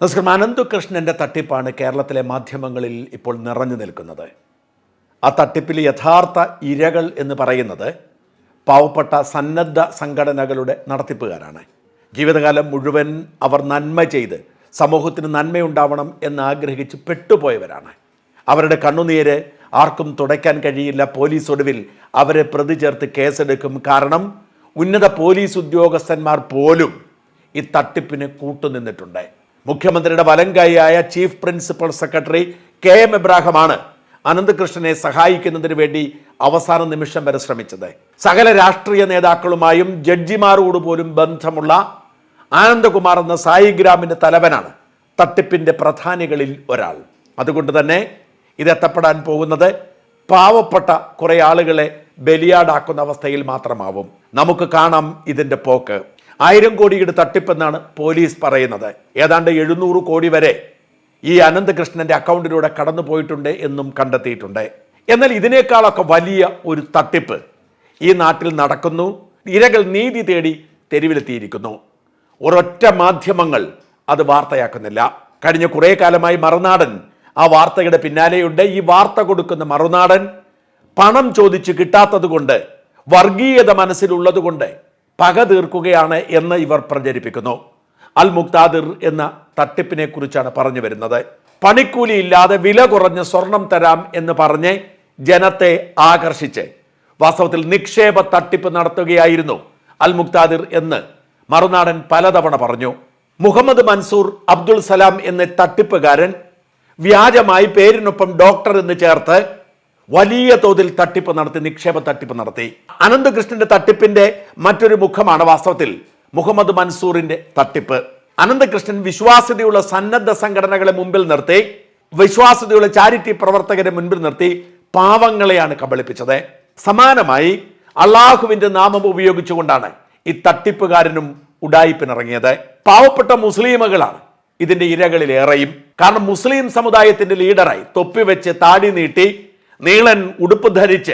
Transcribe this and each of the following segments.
നമസ്കാരം. അനന്തകൃഷ്ണന്റെ തട്ടിപ്പാണ് കേരളത്തിലെ മാധ്യമങ്ങളിൽ ഇപ്പോൾ നിറഞ്ഞു നിൽക്കുന്നത്. ആ തട്ടിപ്പിൽ യഥാർത്ഥ ഇരകൾ എന്ന് പറയുന്നത് പാവപ്പെട്ട സന്നദ്ധ സംഘടനകളുടെ നടത്തിപ്പുകാരാണ്. ജീവിതകാലം മുഴുവൻ അവർ നന്മ ചെയ്ത് സമൂഹത്തിന് നന്മയുണ്ടാവണം എന്ന് ആഗ്രഹിച്ച് പെട്ടുപോയവരാണ്. അവരുടെ കണ്ണുനീര് ആർക്കും തുടയ്ക്കാൻ കഴിയില്ല. പോലീസ് ഒടുവിൽ അവരെ പ്രതി ചേർത്ത് കേസെടുക്കും. കാരണം ഉന്നത പോലീസ് ഉദ്യോഗസ്ഥന്മാർ പോലും ഈ തട്ടിപ്പിന് കൂട്ടുനിന്നിട്ടുണ്ട്. മുഖ്യമന്ത്രിയുടെ വലങ്കൈയായ chief principal secretary K M എബ്രാഹമാണ് അനന്തകൃഷ്ണനെ സഹായിക്കുന്നതിന് വേണ്ടി അവസാന നിമിഷം വരെ ശ്രമിച്ചത്. സകല രാഷ്ട്രീയ നേതാക്കളുമായും ജഡ്ജിമാരോട് പോലും ബന്ധമുള്ള ആനന്ദകുമാർ എന്ന സായിഗ്രാമിന്റെ തലവനാണ് തട്ടിപ്പിന്റെ പ്രധാനികളിൽ ഒരാൾ. അതുകൊണ്ട് തന്നെ ഇതെത്തപ്പെടാൻ പോകുന്നത് പാവപ്പെട്ട കുറേ ആളുകളെ ബലിയാടാക്കുന്ന അവസ്ഥയിൽ മാത്രമാവും. നമുക്ക് കാണാം ഇതിന്റെ പോക്ക്. ആയിരം കോടിയുടെ തട്ടിപ്പെന്നാണ് പോലീസ് പറയുന്നത്. ഏതാണ്ട് എഴുന്നൂറ് കോടി വരെ ഈ അനന്തകൃഷ്ണന്റെ അക്കൗണ്ടിലൂടെ കടന്നു പോയിട്ടുണ്ട് എന്നും കണ്ടെത്തിയിട്ടുണ്ട്. എന്നാൽ ഇതിനേക്കാളൊക്കെ വലിയ ഒരു തട്ടിപ്പ് ഈ നാട്ടിൽ നടക്കുന്നു. ഇരകൾ നീതി തേടി തെരുവിലെത്തിയിരിക്കുന്നു. ഒരൊറ്റ മാധ്യമങ്ങൾ അത് വാർത്തയാക്കുന്നില്ല. കഴിഞ്ഞ കുറേ കാലമായി മറുനാടൻ ആ വാർത്തയുടെ പിന്നാലെയുണ്ട്. ഈ വാർത്ത കൊടുക്കുന്ന മറുനാടൻ പണം ചോദിച്ച് കിട്ടാത്തത് കൊണ്ട് വർഗീയത മനസ്സിലുള്ളത് കൊണ്ട് പക തീർക്കുകയാണ് എന്ന് ഇവർ പ്രചരിപ്പിക്കുന്നു. അൽ മുക്താദിർ എന്ന തട്ടിപ്പിനെ കുറിച്ചാണ് പറഞ്ഞു വരുന്നത്. പണിക്കൂലി ഇല്ലാതെ വില കുറഞ്ഞ് സ്വർണം തരാം എന്ന് പറഞ്ഞ് ജനത്തെ ആകർഷിച്ച് വാസ്തവത്തിൽ നിക്ഷേപ തട്ടിപ്പ് നടത്തുകയായിരുന്നു അൽ മുക്താദിർ എന്ന് മറുനാടൻ പലതവണ പറഞ്ഞു. മുഹമ്മദ് മൻസൂർ അബ്ദുൾ സലാം എന്ന തട്ടിപ്പുകാരൻ വ്യാജമായി പേരിനൊപ്പം ഡോക്ടർ എന്ന് ചേർത്ത് വലിയ തോതിൽ തട്ടിപ്പ് നടത്തി നിക്ഷേപ തട്ടിപ്പ് നടത്തി. അനന്തകൃഷ്ണന്റെ തട്ടിപ്പിന്റെ മറ്റൊരു മുഖമാണ് വാസ്തവത്തിൽ മുഹമ്മദ് മൻസൂറിന്റെ തട്ടിപ്പ്. അനന്തകൃഷ്ണൻ വിശ്വാസ്യതയുള്ള സന്നദ്ധ സംഘടനകളെ മുമ്പിൽ നിർത്തി വിശ്വാസ്യതയുള്ള ചാരിറ്റി പ്രവർത്തകരെ മുൻപിൽ നിർത്തി പാവങ്ങളെയാണ് കബളിപ്പിച്ചത്. സമാനമായി അള്ളാഹുവിന്റെ നാമം ഉപയോഗിച്ചുകൊണ്ടാണ് ഈ തട്ടിപ്പുകാരനും ഉഡായിപ്പിനിറങ്ങിയത് പാവപ്പെട്ട മുസ്ലിമുകളാണ് ഇതിന്റെ ഇരകളിലേറെയും. കാരണം മുസ്ലിം സമുദായത്തിന്റെ ലീഡറായി തൊപ്പി വെച്ച് താടി നീട്ടി നീളൻ ഉടുപ്പ് ധരിച്ച്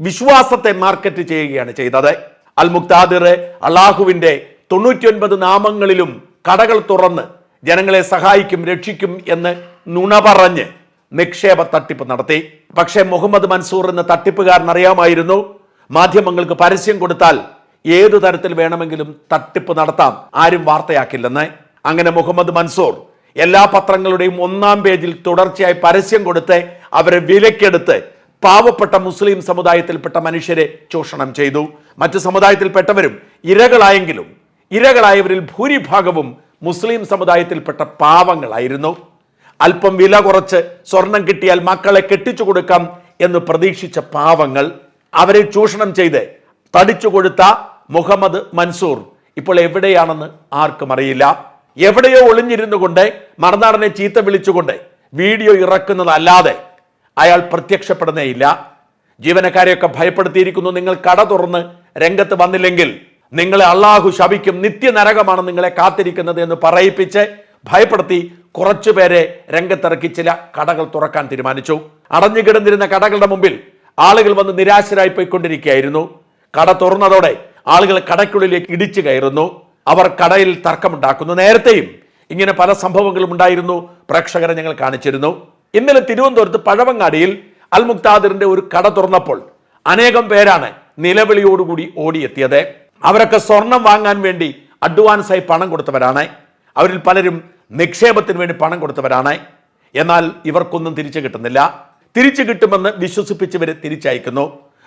വിശ്വാസത്തെ മാർക്കറ്റ് ചെയ്യുകയാണ് ചെയ്തത്. അൽ മുക്താദിർ അള്ളാഹുവിന്റെ തൊണ്ണൂറ്റിയൊൻപത് നാമങ്ങളിലും കടകൾ തുറന്ന് ജനങ്ങളെ സഹായിക്കും രക്ഷിക്കും എന്ന് നുണ പറഞ്ഞ് നിക്ഷേപ തട്ടിപ്പ് നടത്തി. പക്ഷേ മുഹമ്മദ് മൻസൂർ എന്ന തട്ടിപ്പുകാരൻ അറിയാമായിരുന്നു? മാധ്യമങ്ങൾക്ക് പരസ്യം കൊടുത്താൽ ഏതു തരത്തിൽ വേണമെങ്കിലും തട്ടിപ്പ് നടത്താം. ആരും വാർത്തയാക്കില്ലെന്ന്. അങ്ങനെ മുഹമ്മദ് മൻസൂർ എല്ലാ പത്രങ്ങളുടെയും ഒന്നാം പേജിൽ തുടർച്ചയായി പരസ്യം കൊടുത്ത് അവരെ വിലക്കെടുത്ത് പാവപ്പെട്ട മുസ്ലിം സമുദായത്തിൽപ്പെട്ട മനുഷ്യരെ ചൂഷണം ചെയ്തു. മറ്റു സമുദായത്തിൽപ്പെട്ടവരും ഇരകളായെങ്കിലും ഇരകളായവരിൽ ഭൂരിഭാഗവും മുസ്ലിം സമുദായത്തിൽപ്പെട്ട പാവങ്ങളായിരുന്നു. അല്പം വില കുറച്ച് സ്വർണം കിട്ടിയാൽ മക്കളെ കെട്ടിച്ചു കൊടുക്കാം എന്ന് പ്രതീക്ഷിച്ച പാവങ്ങൾ അവരെ ചൂഷണം ചെയ്ത് തടിച്ചു കൊടുത്ത മുഹമ്മദ് മൻസൂർ ഇപ്പോൾ എവിടെയാണെന്ന് ആർക്കും അറിയില്ല. എവിടെയോ ഒളിഞ്ഞിരുന്നു കൊണ്ട് മറുനാടനെ ചീത്ത വിളിച്ചുകൊണ്ട് വീഡിയോ ഇറക്കുന്നതല്ലാതെ അയാൾ പ്രത്യക്ഷപ്പെടുന്നേയില്ല. ജീവനക്കാരെയൊക്കെ ഭയപ്പെടുത്തിയിരിക്കുന്നു. നിങ്ങൾ കട തുറന്ന് രംഗത്ത് വന്നില്ലെങ്കിൽ നിങ്ങളെ അള്ളാഹു ശപിക്കും. നിത്യനരകമാണ് നിങ്ങളെ കാത്തിരിക്കുന്നത് എന്ന് പറയിപ്പിച്ച് ഭയപ്പെടുത്തി കുറച്ചുപേരെ രംഗത്തിറക്കി ചില കടകൾ തുറക്കാൻ തീരുമാനിച്ചു. അടഞ്ഞു കിടന്നിരുന്ന കടകളുടെ മുമ്പിൽ ആളുകൾ വന്ന് നിരാശരായി പോയിക്കൊണ്ടിരിക്കുകയായിരുന്നു. കട തുറന്നതോടെ ആളുകൾ കടയ്ക്കുള്ളിലേക്ക് ഇടിച്ചു കയറുന്നു. അവർ കടയിൽ തർക്കമുണ്ടാക്കുന്നു. നേരത്തെയും ഇങ്ങനെ പല സംഭവങ്ങളും ഉണ്ടായിരുന്നു. പ്രേക്ഷകരെ ഞങ്ങൾ കാണിച്ചിരുന്നു. ഇന്നലെ തിരുവനന്തപുരത്ത് പഴവങ്ങാടിയിൽ അൽ മുക്താദിറിന്റെ ഒരു കട തുറന്നപ്പോൾ അനേകം പേരാണ് നിലവിളിയോടുകൂടി ഓടിയെത്തിയത്. അവരൊക്കെ സ്വർണം വാങ്ങാൻ വേണ്ടി അഡ്വാൻസായി പണം കൊടുത്തവരാണ്. അവരിൽ പലരും നിക്ഷേപത്തിന് വേണ്ടി പണം കൊടുത്തവരാണ്. എന്നാൽ ഇവർക്കൊന്നും തിരിച്ചു കിട്ടുന്നില്ല. തിരിച്ചു കിട്ടുമെന്ന് വിശ്വസിപ്പിച്ചവരെ തിരിച്ചയക്കുന്നു.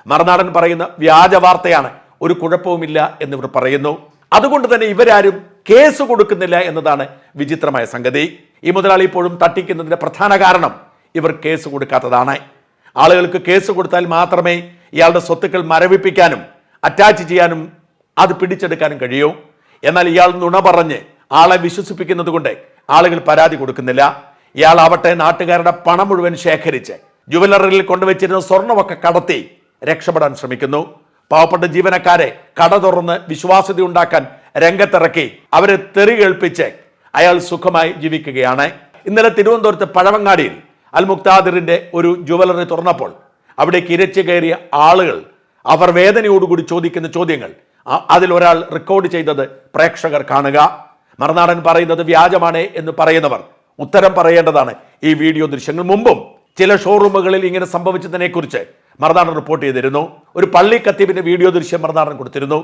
മറുനാടൻ പറയുന്ന വ്യാജ വാർത്തയാണ് ഒരു കുഴപ്പവുമില്ല എന്നിവർ പറയുന്നു. അതുകൊണ്ട് തന്നെ ഇവരാരും കേസ് കൊടുക്കുന്നില്ല എന്നതാണ് വിചിത്രമായ സംഗതി. ഈ മുതലാളി ഇപ്പോഴും തട്ടിക്കുന്നതിന്റെ പ്രധാന കാരണം ഇവർ കേസ് കൊടുക്കാത്തതാണ്. ആളുകൾക്ക് കേസ് കൊടുത്താൽ മാത്രമേ ഇയാളുടെ സ്വത്തുക്കൾ മരവിപ്പിക്കാനും അറ്റാച്ച് ചെയ്യാനും അത് പിടിച്ചെടുക്കാനും കഴിയൂ. എന്നാൽ ഇയാൾ നുണ പറഞ്ഞ് ആളെ വിശ്വസിപ്പിക്കുന്നത് കൊണ്ട് ആളുകൾ പരാതി കൊടുക്കുന്നില്ല. ഇയാൾ ഇയാളാവട്ടെ നാട്ടുകാരുടെ പണം മുഴുവൻ ശേഖരിച്ച് ജുവലറിയിൽ കൊണ്ടുവച്ചിരുന്ന സ്വർണമൊക്കെ കടത്തി രക്ഷപ്പെടാൻ ശ്രമിക്കുന്നു. പാവപ്പെട്ട ജീവനക്കാരെ കട തുറന്ന് വിശ്വാസ്യത ഉണ്ടാക്കാൻ രംഗത്തിറക്കി അവരെ തെറി കേൾപ്പിച്ച് അയാൾ സുഖമായി ജീവിക്കുകയാണ്. ഇന്നലെ തിരുവനന്തപുരത്ത് പഴവങ്ങാടിയിൽ അൽ മുക്താദിറിന്റെ ഒരു ജുവലറി തുറന്നപ്പോൾ അവിടേക്ക് ഇരച്ചു കയറിയ ആളുകൾ അവർ വേദനയോടുകൂടി ചോദിക്കുന്ന ചോദ്യങ്ങൾ. അതിലൊരാൾ റെക്കോർഡ് ചെയ്തത് പ്രേക്ഷകർ കാണുക. മറുനാടൻ പറയുന്നത് വ്യാജമാണ് എന്ന് പറയുന്നവർ ഉത്തരം പറയേണ്ടതാണ്. ഈ വീഡിയോ ദൃശ്യങ്ങൾ മുമ്പും ചില ഷോറൂമുകളിൽ ഇങ്ങനെ സംഭവിച്ചതിനെക്കുറിച്ച് മറുനാടൻ റിപ്പോർട്ട് ചെയ്തിരുന്നു. ഒരു പള്ളി കത്തീബിന്റെ വീഡിയോ ദൃശ്യം മറുനാടൻ കൊടുത്തിരുന്നു.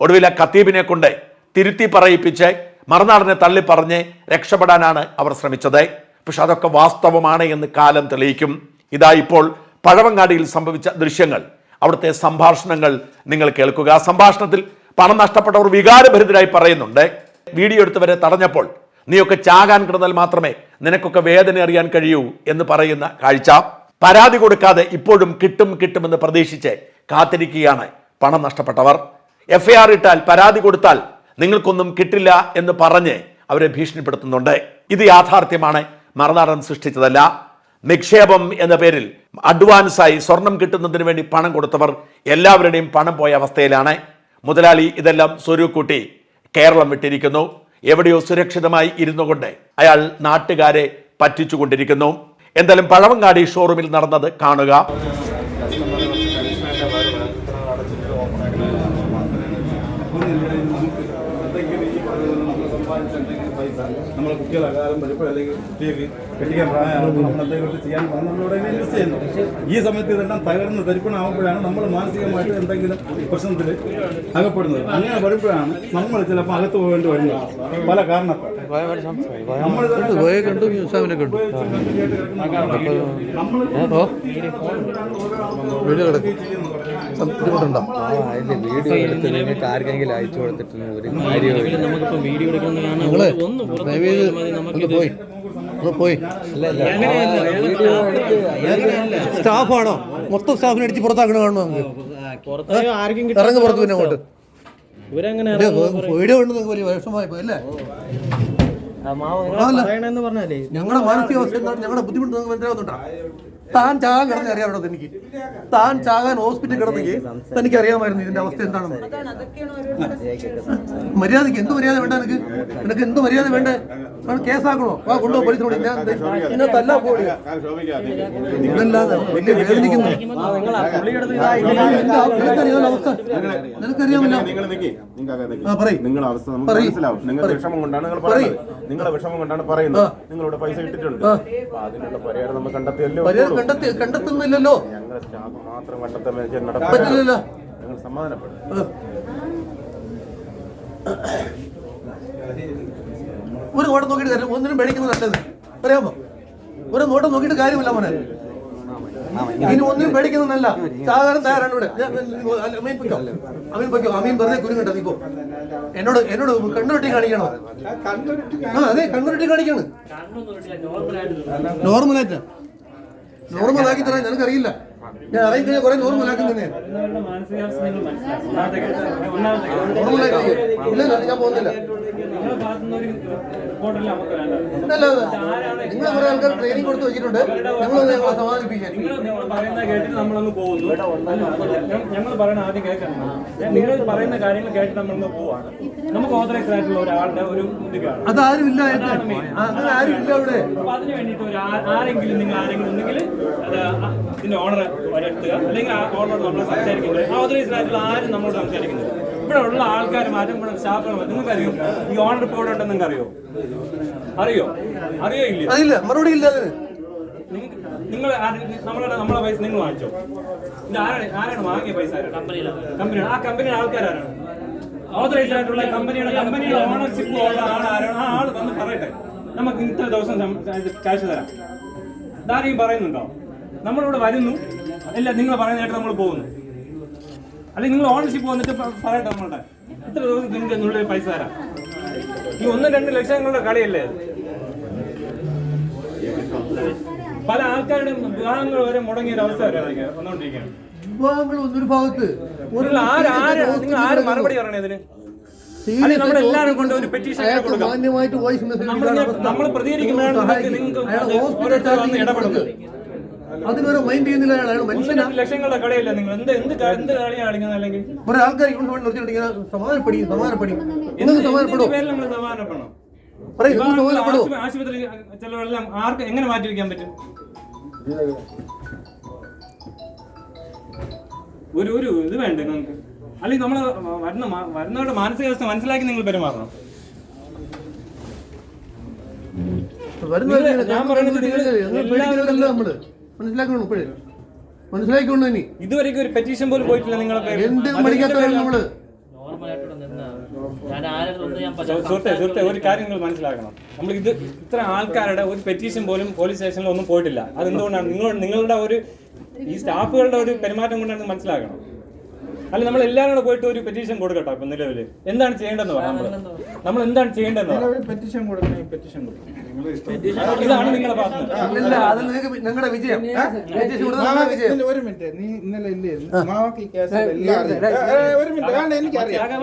ഒടുവിൽ ആ കത്തീബിനെ കൊണ്ട് തിരുത്തി പറയിപ്പിച്ച് മറുനാടനെ തള്ളിപ്പറഞ്ഞ് രക്ഷപ്പെടാനാണ് അവർ ശ്രമിച്ചത്. പക്ഷെ അതൊക്കെ വാസ്തവമാണ് എന്ന് കാലം തെളിയിക്കും. ഇതാ ഇപ്പോൾ പഴവങ്ങാടിയിൽ സംഭവിച്ച ദൃശ്യങ്ങൾ. അവിടുത്തെ സംഭാഷണങ്ങൾ നിങ്ങൾ കേൾക്കുക. ആ സംഭാഷണത്തിൽ പണം നഷ്ടപ്പെട്ടവർ വികാരഭരിതരായി പറയുന്നുണ്ട്. വീഡിയോ എടുത്തവരെ തടഞ്ഞപ്പോൾ നീയൊക്കെ ചാകാൻ കിടന്നാൽ മാത്രമേ നിനക്കൊക്കെ വേദന അറിയാൻ കഴിയൂ എന്ന് പറയുന്ന കാഴ്ച. പരാതി കൊടുക്കാതെ ഇപ്പോഴും കിട്ടും കിട്ടുമെന്ന് പ്രതീക്ഷിച്ച് കാത്തിരിക്കുകയാണ് പണം നഷ്ടപ്പെട്ടവർ. എഫ്ഐആർ ഇട്ടാൽ പരാതി കൊടുത്താൽ നിങ്ങൾക്കൊന്നും കിട്ടില്ല എന്ന് പറഞ്ഞ് അവരെ ഭീഷണിപ്പെടുത്തുന്നുണ്ട്. ഇത് യാഥാർത്ഥ്യമാണ്. മറുനാടൻ സൃഷ്ടിച്ചതല്ല. നിക്ഷേപം എന്ന പേരിൽ അഡ്വാൻസായി സ്വർണം കിട്ടുന്നതിന് വേണ്ടി പണം കൊടുത്തവർ എല്ലാവരുടെയും പണം പോയ അവസ്ഥയിലാണ്. മുതലാളി ഇതെല്ലാം സ്വരൂക്കൂട്ടി കേരളം വിട്ടിരിക്കുന്നു. എവിടെയോ സുരക്ഷിതമായി ഇരുന്നു കൊണ്ട് അയാൾ നാട്ടുകാരെ പറ്റിച്ചുകൊണ്ടിരിക്കുന്നു. എന്തായാലും പഴവങ്ങാടി ഷോറൂമിൽ നടന്നത് കാണുക. നമ്മളെ അകാലം കാലം അല്ലെങ്കിൽ കുട്ടികൾക്ക് കെട്ടിക്കാൻ പ്രായമാണ് നമ്മൾ എന്തെങ്കിലും ചെയ്യാൻ നമ്മളിവിടെ ഇൻവെസ്റ്റ് ചെയ്യുന്നു. ഈ സമയത്ത് ഇതെല്ലാം തകർന്ന് തരിപ്പണമാകുമ്പോഴാണ് നമ്മൾ മാനസികമായിട്ട് എന്തെങ്കിലും പ്രശ്നത്തിൽ അകപ്പെടുന്നത്. അങ്ങനെ വരുമ്പോഴാണ് നമ്മൾ ചിലപ്പോൾ അകത്ത് പോകേണ്ടി വരുന്നത്. പല കാരണത്താൽ. കണ്ടു ന്യൂസാമിനെ കണ്ടു. കിടക്കും. ബുദ്ധിമുട്ടുണ്ടോ? അതിന്റെ വീഡിയോ എടുത്ത് നിങ്ങൾക്ക് ആർക്കെങ്കിലും അയച്ചു കൊടുത്തിട്ട് ഒരു നമുക്കിപ്പോ വീഡിയോ നിങ്ങൾ ഒന്ന് പോയി. ഒന്ന് സ്റ്റാഫാണോ? മൊത്തം സ്റ്റാഫിനെ അടിച്ച് പുറത്താക്കണ കാണുന്നു നമുക്ക്? പുറത്ത് ആർക്കും ഇറങ്ങി പുറത്ത് പിന്നെ അങ്ങോട്ട്. വീഡിയോ ഉണ്ട് നിങ്ങൾക്ക് വലിയ വിഷമമായി പോയി അല്ലേ? ഞങ്ങളുടെ മാനസികാവസ്ഥ എന്താണ്? ഞങ്ങളുടെ ബുദ്ധിമുട്ട് നിങ്ങൾക്ക് മനസ്സിലാവുന്നുണ്ടോ? താൻ ചാകാൻ കിടന്ന് അറിയാമോ എനിക്ക് താൻ ചാകാൻ ഹോസ്പിറ്റലിൽ കിടന്നെങ്കിൽ തനിക്ക് അറിയാമായിരുന്നു ഇതിന്റെ അവസ്ഥ എന്താണെന്ന്. മര്യാദയ്ക്ക് എന്ത് മര്യാദ വേണ്ട നിനക്ക്? നിനക്ക് എന്ത് മര്യാദ വേണ്ടേ? കേസാക്കണോ? വാ കൊണ്ടുപോ പോലീസിനോട്. ഞാൻ എന്നെ തല്ലാ പോടി ഇതല്ലാതെ വലിയ വേദനിക്കുന്നു. എന്താ? നിനക്കറിയാമല്ലോ അവസ്ഥ? നിനക്കറിയാമല്ലോ നിങ്ങൾ നിൽക്കി ആ, പറയ്. നിങ്ങളുടെ അവസ്ഥ നമുക്ക് മനസ്സിലാവും നിങ്ങൾ വിഷമം കൊണ്ടാണ് നിങ്ങൾ പറയ്. പറയുന്നത് നിങ്ങളുടെ വിഷമം കൊണ്ടാണ് പറയുന്നത്. പൈസ ഇട്ടിട്ടുണ്ട്. അതിനുള്ള പരിഹാരം നമ്മൾ കണ്ടെത്തിയല്ലോ. കണ്ടെത്തി കണ്ടെത്തുന്നില്ലല്ലോ. പറ്റില്ലല്ലോ. ഒരു നോട്ടം നോക്കിയിട്ട് കാര്യം ഒന്നിനും പേടിക്കുന്നത് നല്ലത് പറയാമോ ഒരു നോട്ടം നോക്കിയിട്ട് കാര്യമില്ല മോനെ. ഇനി ഒന്നിനും പേടിക്കുന്നതല്ല സാധാരണ തയ്യാറാണ് ഇവിടെ. അമീൻ പൊയ്ക്കോ. അമീൻ പൊയ്ക്കോ. അമീൻ വെറുതെ കുരുങ്ങണ്ട നീ പോ. എന്നോട് എന്നോട് കണ്ണുരുട്ടി കാണിക്കണോ? ആ അതെ കണ്ണുരുട്ടി കാണിക്കാണ്. നോർമലായിട്ടാ. നോർമലാക്കി തരാൻ നിനക്കറിയില്ല. ഞാൻ അറിയിക്കഴിഞ്ഞാൽ കുറെ കുറെ നോർമലാക്കും തന്നെ. നോർമലാക്കി ഇല്ല ഇല്ല, ഞാൻ പോകുന്നില്ല. നിങ്ങൾ കുറെ ആൾക്കാർ ട്രെയിനിങ് കൊടുത്ത് വെച്ചിട്ടുണ്ട്. ഞങ്ങൾ ഞങ്ങളെ സമാധാനിപ്പിക്കാൻ. പറയുന്ന കേട്ടിട്ട് നമ്മളങ്ങ് പോകുന്നു. ഞങ്ങൾ പറയുന്ന ആദ്യം കേൾക്കണം. നിങ്ങൾ പറയുന്ന കാര്യങ്ങൾ കേട്ടിട്ട് നമ്മളങ്ങ് പോവാണ്. നമുക്ക് ഓതറൈസ് ആയിട്ടുള്ള ഒരാളുടെ ഒരു ഇല്ല. അങ്ങനെ ആരും ഇല്ല അവിടെ. അപ്പൊ അതിന് വേണ്ടിയിട്ട് ഒരു ആരെങ്കിലും നിങ്ങൾ ആരെങ്കിലും അത് ഇതിന്റെ ഓണർ വരെത്തുക അല്ലെങ്കിൽ ആ ഓണർ നമ്മൾ സംസാരിക്കുന്നത് ആ ഓതറൈസ് ആയിട്ടുള്ള ആരും നമ്മളോട് സംസാരിക്കുന്നത് ഇവിടെ ഉള്ള ആൾക്കാർ മാറ്റം കൂടെ സ്റ്റാഫുകൾ നിങ്ങൾക്ക് അറിയോ ഈ ഓണർ ഇപ്പോൾ ഇവിടെ ഉണ്ടെന്ന് നിങ്ങൾക്ക് അറിയോ? അറിയോ അറിയോ ഇല്ല അതില്ല മറുപടി ഇല്ല അതിന്. നിങ്ങൾ നമ്മളെ നമ്മളെ പൈസ നിങ്ങൾ വാങ്ങിച്ചോ. ഇത് ആരാണ് ആരാണ് വാങ്ങിയ പൈസ കമ്പനിയാണ് ആ കമ്പനി ആൾക്കാരാണ്. ഓതറൈസ് ആയിട്ടുള്ള കമ്പനിയുടെ കമ്പനിയുടെ ഓണർഷിപ്പ് ഉള്ള ആളാരാണ് ആ ആൾ വന്ന് പറയട്ടെ. നമുക്ക് ഇത്ര ദിവസം ക്യാഷ് തരാം. ഇതാരെയും പറയുന്നുണ്ടോ? നമ്മളിവിടെ വരുന്നു. അല്ല നിങ്ങൾ പറയുന്നതായിട്ട് നമ്മൾ പോകുന്നു. അല്ലെങ്കിൽ നിങ്ങൾ ഓണർഷിപ്പ് വന്നിട്ട് പറയട്ടെ നമ്മളുടെ. ഇത്ര ദിവസം നിങ്ങൾക്ക് നിങ്ങളുടെ പൈസ തരാം. ഈ ഒന്നും രണ്ട് ലക്ഷങ്ങളുടെ കടയല്ലേ പല ആൾക്കാരുടെയും വിവാഹങ്ങൾ വരെ മുടങ്ങിയ ഒരു അവസ്ഥ വരെ വന്നോണ്ടിരിക്കുകയാണ് വന്നുകൊണ്ടിരിക്കുകയാണ്. വിഭാഗങ്ങൾ ഒന്നൊരു ഭാഗത്ത് മറുപടി പറയണേ മാന്യമായിട്ട് വോയിസ് മെസ്സേജ് നമ്മൾ പ്രതികരിക്കുമ്പോഴാണ് നിങ്ങൾക്ക് ഇടപെടുന്നത്. അതിനൊരു മൈൻഡ് ചെയ്യുന്നില്ല അയാൾ ലക്ഷങ്ങളുടെ കടയല്ല. നിങ്ങൾ എന്ത് എന്ത് ക- എന്ത് കളിയാണ് കളിക്കുന്നത് അല്ലെങ്കിൽ? കുറെ ആൾക്കാർ നിർത്തിയിട്ടിങ്ങനെ സമാധാനപ്പടി സമാധാനപ്പടി. നിങ്ങൾക്ക് സമാധാനപ്പെടോ? നമ്മൾ സമാധാനപ്പെടണം? ആശുപത്രി- ആശുപത്രി ചെലവെല്ലാം ആർക്ക് എങ്ങനെ മാറ്റി വെക്കാൻ പറ്റും? ഒരു ഒരു ഇത് വേണ്ടേ നിങ്ങൾക്ക്? അല്ലെങ്കിൽ നമ്മൾ വരുന്ന വരുന്നവരുടെ മാനസികാവസ്ഥ മനസ്സിലാക്കി നിങ്ങൾ പെരുമാറണം. വരുന്ന ഞാൻ പറയുന്നത് നിങ്ങൾ പേടിക്കുന്നില്ല നമ്മൾ. മനസ്സിലാക്കണം ഇപ്പോഴേ? മനസ്സിലാക്കിക്കൊണ്ട് ഇനി? ഇതുവരെയ്ക്കും ഒരു പെറ്റീഷൻ പോലും പോയിട്ടില്ല നിങ്ങളെ പേരിൽ. എന്ത് അതിന്റെ നമ്മൾ? സുഹൃത്തെ സുഹൃത്തെ ഒരു കാര്യം നിങ്ങൾ മനസ്സിലാക്കണം. നമ്മൾ ഇത് ഇത്ര ആൾക്കാരുടെ ഒരു പെറ്റീഷൻ പോലും പോലീസ് സ്റ്റേഷനിൽ ഒന്നും പോയിട്ടില്ല. അതെന്തുകൊണ്ടാണ്? നിങ്ങളുടെ ഒരു ഈ സ്റ്റാഫുകളുടെ ഒരു പെരുമാറ്റം കൊണ്ടാണ് മനസ്സിലാക്കണം. അല്ല നമ്മൾ എല്ലാവരും കൂടെ പോയിട്ട് ഒരു പെറ്റീഷൻ കൊടുക്കട്ടോ ഇപ്പൊ നിലവിൽ എന്താണ് ചെയ്യേണ്ടതെന്ന് പറയാം നമ്മൾ നമ്മൾ എന്താണ് ചെയ്യേണ്ടതെന്ന്. പെറ്റീഷൻ കൊടുക്കണം പെറ്റീഷൻ കൊടുക്കണം ഇതാണ് നിങ്ങളുടെ ഭാഗത്ത് ഞങ്ങളുടെ വിജയം. ഒരു മിനിറ്റ്. നീ ഇന്നലെ ഇല്ലേ? മാവക്ക് ഈ കേസ് ഒരു മിനിറ്റ്. എനിക്കറിയാം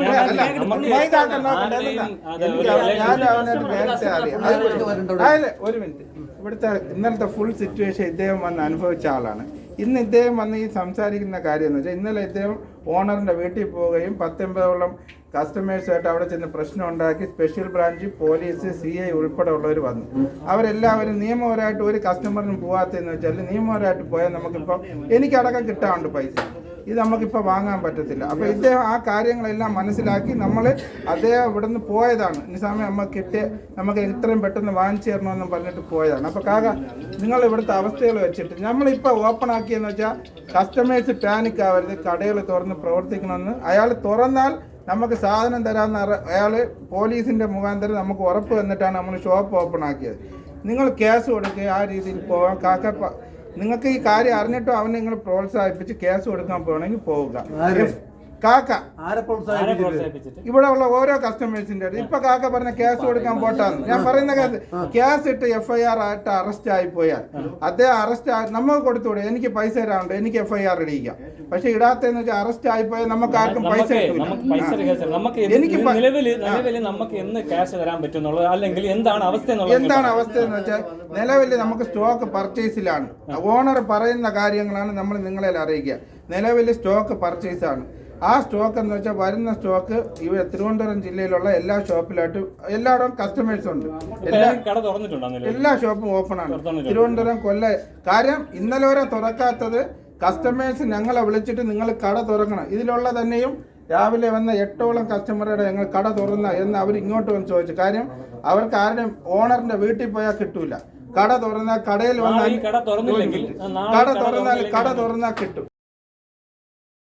ഒരു മിനിറ്റ്. ഇവിടുത്തെ ഇന്നലത്തെ ഫുൾ സിറ്റുവേഷൻ ഇദ്ദേഹം വന്ന് അനുഭവിച്ച ആളാണ്. ഇന്ന് ഇദ്ദേഹം വന്ന് ഈ സംസാരിക്കുന്ന കാര്യം എന്ന് വെച്ചാൽ ഇന്നലെ ഇദ്ദേഹം ഓണറിന്റെ വീട്ടിൽ പോവുകയും പത്തൊമ്പതോളം കസ്റ്റമേഴ്സായിട്ട് അവിടെ ചെന്ന് പ്രശ്നം ഉണ്ടാക്കി special branch police C I ഉൾപ്പെടെ ഉള്ളവർ വന്നു. അവരെല്ലാവരും നിയമപരമായിട്ട് ഒരു കസ്റ്റമറിനും പോകാത്തതെന്ന് വെച്ചാൽ നിയമപരമായിട്ട് പോയാൽ നമുക്കിപ്പോൾ എനിക്കടക്കം കിട്ടാറുണ്ട് പൈസ. ഇത് നമുക്കിപ്പോൾ വാങ്ങാൻ പറ്റത്തില്ല. അപ്പോൾ ഇദ്ദേഹം ആ കാര്യങ്ങളെല്ലാം മനസ്സിലാക്കി നമ്മൾ അദ്ദേഹം ഇവിടെ നിന്ന് പോയതാണ്. ഈ സമയം നമുക്ക് കിട്ടിയ നമുക്ക് ഇത്രയും പെട്ടെന്ന് വാങ്ങിച്ചു തരണമെന്നും പറഞ്ഞിട്ട് പോയതാണ്. അപ്പോൾ കാക നിങ്ങൾ ഇവിടുത്തെ അവസ്ഥകൾ വെച്ചിട്ട് നമ്മളിപ്പോൾ ഓപ്പൺ ആക്കിയെന്ന് വെച്ചാൽ കസ്റ്റമേഴ്സ് പാനിക് ആവരുത് കടകൾ തുറന്ന് പ്രവർത്തിക്കണമെന്ന്. അയാൾ തുറന്നാൽ നമുക്ക് സാധനം തരാമെന്ന് അയാൾ പോലീസിന്റെ മുഖാന്തരം നമുക്ക് ഉറപ്പ് തന്നിട്ടാണ് നമ്മൾ ഷോപ്പ് ഓപ്പൺ ആക്കിയത്. നിങ്ങൾ കേസ് കൊടുക്കുക ആ രീതിയിൽ പോകാം. കാക്ക നിങ്ങൾക്ക് ഈ കാര്യം അറിഞ്ഞിട്ടും? അവനെ നിങ്ങൾ പ്രോത്സാഹിപ്പിച്ച് കേസ് കൊടുക്കാൻ പോകണമെങ്കിൽ പോവുക. കാക്ക ഇവിടെ ഉള്ള ഓരോ കസ്റ്റമേഴ്സിന്റെ അടുത്ത്. ഇപ്പൊ കാക്ക പറഞ്ഞ കേസ് കൊടുക്കാൻ പോട്ടാന്ന്. ഞാൻ പറയുന്ന കേസ് കേസ് ഇട്ട് എഫ്ഐആർ ആയിട്ട് അറസ്റ്റ് ആയി പോയാൽ അദ്ദേഹം അറസ്റ്റ് നമ്മൾ കൊടുത്തുകൂടെ എനിക്ക് പൈസ തരാണ്ട് എനിക്ക് എഫ്ഐആർ ഇടിയിക്കാം. പക്ഷെ ഇടാത്തെന്ന് വെച്ചാൽ അറസ്റ്റ് ആയി പോയാൽ നമുക്ക് ആർക്കും പൈസ എനിക്ക് പ- നിലവിൽ നിലവിൽ നമുക്ക് എന്ന് ക്യാഷ് തരാൻ പറ്റും അല്ലെങ്കിൽ എന്താണ് അവസ്ഥ എന്നുള്ളത് എന്താണ് അവസ്ഥ എന്ന് വെച്ചാൽ നിലവിൽ നമുക്ക് സ്റ്റോക്ക് പർച്ചേസിലാണ് ഓണർ പറയുന്ന കാര്യങ്ങളാണ് നമ്മൾ നിങ്ങളെ അറിയിക്കുക. നിലവിൽ സ്റ്റോക്ക് പർച്ചേസ് ആണ്. ആ സ്റ്റോക്ക് എന്ന് വെച്ചാൽ വരുന്ന സ്റ്റോക്ക് ഇവിടെ തിരുവനന്തപുരം ജില്ലയിലുള്ള എല്ലാ ഷോപ്പിലായിട്ടും എല്ലായിടവും കസ്റ്റമേഴ്സ് ഉണ്ട്. എല്ലാ എല്ലാ ഷോപ്പും ഓപ്പൺ ആണ്. തിരുവനന്തപുരം കൊല്ല കാര്യം ഇന്നലെ വരെ തുറക്കാത്തത് കസ്റ്റമേഴ്സ് ഞങ്ങളെ വിളിച്ചിട്ട് നിങ്ങൾ കട തുറക്കണം. ഇതിലുള്ള തന്നെയും രാവിലെ വന്ന എട്ടോളം കസ്റ്റമറുടെ ഞങ്ങൾ കട തുറന്ന എന്ന് അവർ ഇങ്ങോട്ട് വന്ന് ചോദിച്ചു. കാര്യം അവർക്ക് ആരുടെയും ഓണറിന്റെ വീട്ടിൽ പോയാൽ കിട്ടൂല. കട തുറന്നാൽ കടയിൽ വന്നാൽ കട തുറന്നാൽ കട തുറന്നാൽ കിട്ടും.